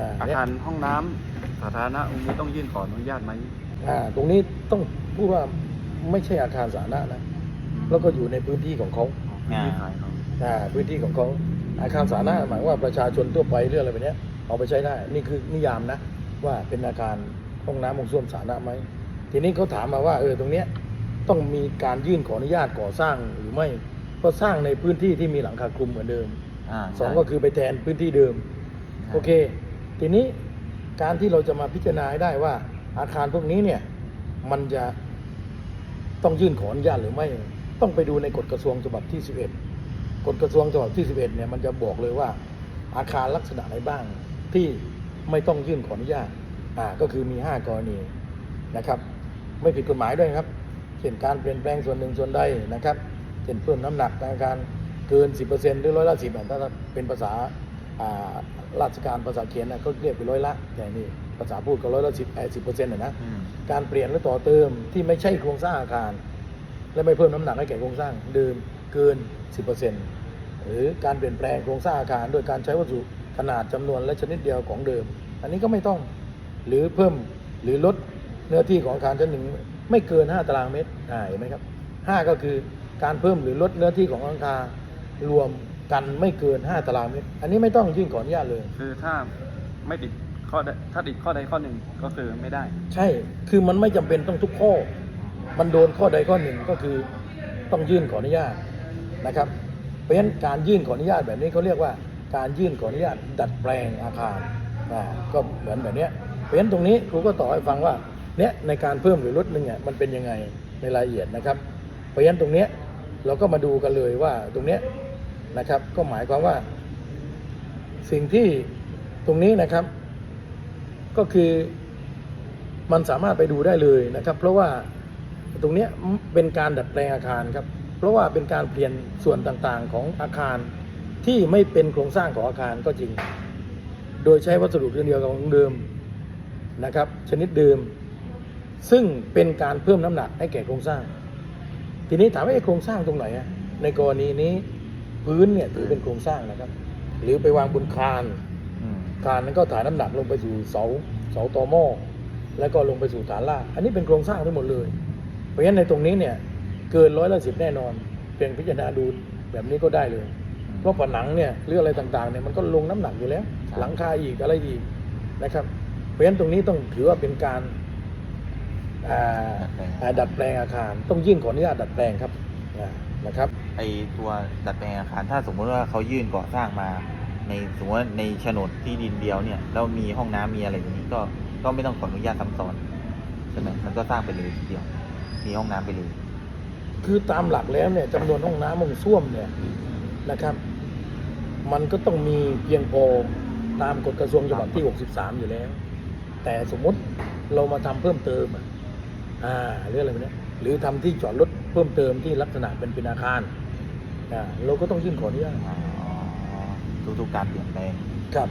อ่าอาเนี่ยคารห้องน้ำสาธารณะองค์นี้ต้องยื่นขออนุญาตไหมอ่าตรงนี้ต้องพูดว่าไม่ใช่อาคารสาธารณะนะแล้วก็อยู่ในพื้นที่ของเขาพื้นที่ขายเขาอ่าพื้นที่ของเขาอาคารสาธารณะหมายว่าประชาชนทั่วไปเรื่องอะไรแบบเนี้ยเอาไปใช้ได้ นี่คือนิยามนะ ว่าเป็นอาคารห้องน้ำห้องส้วมสาธารณะไหมทีนี้เขาถามมาว่าเออตรงเนี้ยต้องมีการยื่นขออนุญาตก่อสร้างหรือไม่ก็สร้างในพื้นที่ที่มีหลังคาคลุมเหมือนเดิม อ่าสองใช่ก็คือไปแทนพื้นที่เดิมใช่โอเค ทีนี้การที่เราจะมาพิจารณาได้ว่า อาคารพวกนี้เนี่ยมันจะต้องยื่นขออนุญาตหรือไม่ ต้องไปดูในกฎกระทรวงฉบับที่ 11 กฎกระทรวงฉบับที่ 11เนี่ยมันจะบอกเลยว่า อาคารลักษณะไหนบ้างที่ไม่ต้องยื่นขออนุญาตอ่าก็คือมี 5 กรณีนะครับ ไม่ผิดกฎหมายด้วยครับเช่นการเปลี่ยนแปลงส่วนหนึ่งส่วนใดนะครับเช่นเพิ่มน้ำหนักในการเกิน 10%หรือร้อยละสิบถ้าเป็นภาษาอ่า ราชการภาษาเขียนนะก็เรียกเป็นร้อยละอย่างนี้ภาษาพูดก็ร้อยละสิบสิบเปอร์เซ็นต์นะอืมการเปลี่ยนหรือต่อเติมที่ไม่ใช่โครงสร้างอาคาร และไม่เพิ่มน้ำหนักให้แก่โครงสร้างเดิมเกิน10%หรือการเปลี่ยนแปลงโครงสร้างอาคารโดยการใช้วัสดุขนาดจำนวนและชนิดเดียวของเดิม อันนี้ก็ไม่ต้องหรือเพิ่มหรือลดเนื้อที่ของอาคารชั้นหนึ่งไม่เกิน 5 ตารางเมตรอ่าเห็นไหมครับ 5 ก็คือการเพิ่มหรือลดเนื้อที่ของอาคารรวม กันไม่เกิน 5 ตารางเมตร อันนี้ไม่ต้องยื่นขออนุญาตเลย คือถ้าไม่ติดข้อใดถ้าติดข้อใดข้อหนึ่งก็คือไม่ได้ ใช่ คือมันไม่จำเป็นต้องทุกข้อ มันโดนข้อใดข้อหนึ่งก็คือต้องยื่นขออนุญาตนะครับ เพราะฉะนั้นการยื่นขออนุญาตแบบนี้เขาเรียกว่าการยื่นขออนุญาตดัดแปลงอาคารอ่าก็เหมือนแบบเนี้ยเพราะฉะนั้นตรงนี้ครูก็ต่อให้ฟังว่าเนี้ยในการเพิ่มหรือลดหนึ่งเนี่ยมันเป็นยังไงในรายละเอียดนะครับ เพราะฉะนั้นตรงเนี้ยเราก็มาดูกันเลยว่าตรงเนี้ย นะครับ ก็หมายความว่า สิ่งที่ตรงนี้นะครับ ก็คือมันสามารถไปดูได้เลยนะครับ เพราะว่าตรงเนี้ยเป็นการดัดแปลงอาคารครับ เพราะว่าเป็นการเปลี่ยนส่วนต่างๆของอาคารที่ไม่เป็นโครงสร้างของอาคารก็จริง โดยใช้วัสดุเดียวกับของเดิมนะครับ ชนิดเดิม ซึ่งเป็นการเพิ่มน้ำหนักให้แก่โครงสร้าง ทีนี้ถามว่าไอ้โครงสร้างตรงไหนในกรณีนี้ พื้นเนี่ยถือเป็นโครงสร้างนะครับ หรือไปวางบนคานอืมการนั้นก็ถ่ายน้ำหนักลงไปสู่เสาเสาตอหม้อแล้วก็ลงไปสู่ฐานรากอันนี้เป็นโครงสร้างทั้งหมดเลย เพราะฉะนั้นในตรงนี้เนี่ยเกินร้อยละสิบแน่นอนเพียงพิจารณาดูแบบนี้ก็ได้เลย เพราะผนังเนี่ยหรืออะไรต่างๆเนี่ยมันก็ลงน้ำหนักอยู่แล้วครับหลังคาอีกอะไรอีกนะครับ เพราะฉะนั้นตรงนี้ต้องถือว่าเป็นการอ่าอ่าดัดแปลงอาคาร ต้องยื่นขออนุญาตดัดแปลงครับอ่า นะครับไอตัวดัดแปลงอาคารถ้าสมมติว่าเขายื่นก่อสร้างมา ในสมมติว่าในโฉนดที่ดินเดียวเนี่ยแล้วมีห้องน้ำมีอะไรอย่างนี้ก็ก็ไม่ต้องขออนุญาตซ้ำซ้อนใช่ไหมมันก็สร้างไปเลยทีเดียว มีห้องน้ำไปเลย คือตามหลักแล้วเนี่ยจำนวนห้องน้ำห้องส้วมเนี่ยนะครับ มันก็ต้องมีเพียงพอตามกฎกระทรวงฉบับที่ 63 อยู่แล้ว แต่สมมติเรามาทำเพิ่มเติมอะอ่าเรื่องอะไรแบบเนี้ย หรือทำที่จอดรถเพิ่มเติมที่ลักษณะเป็นเป็นอาคารอ่าเราก็ต้องยื่นขออนุญาตอ๋อทุกๆการเปลี่ยนแปลงครับ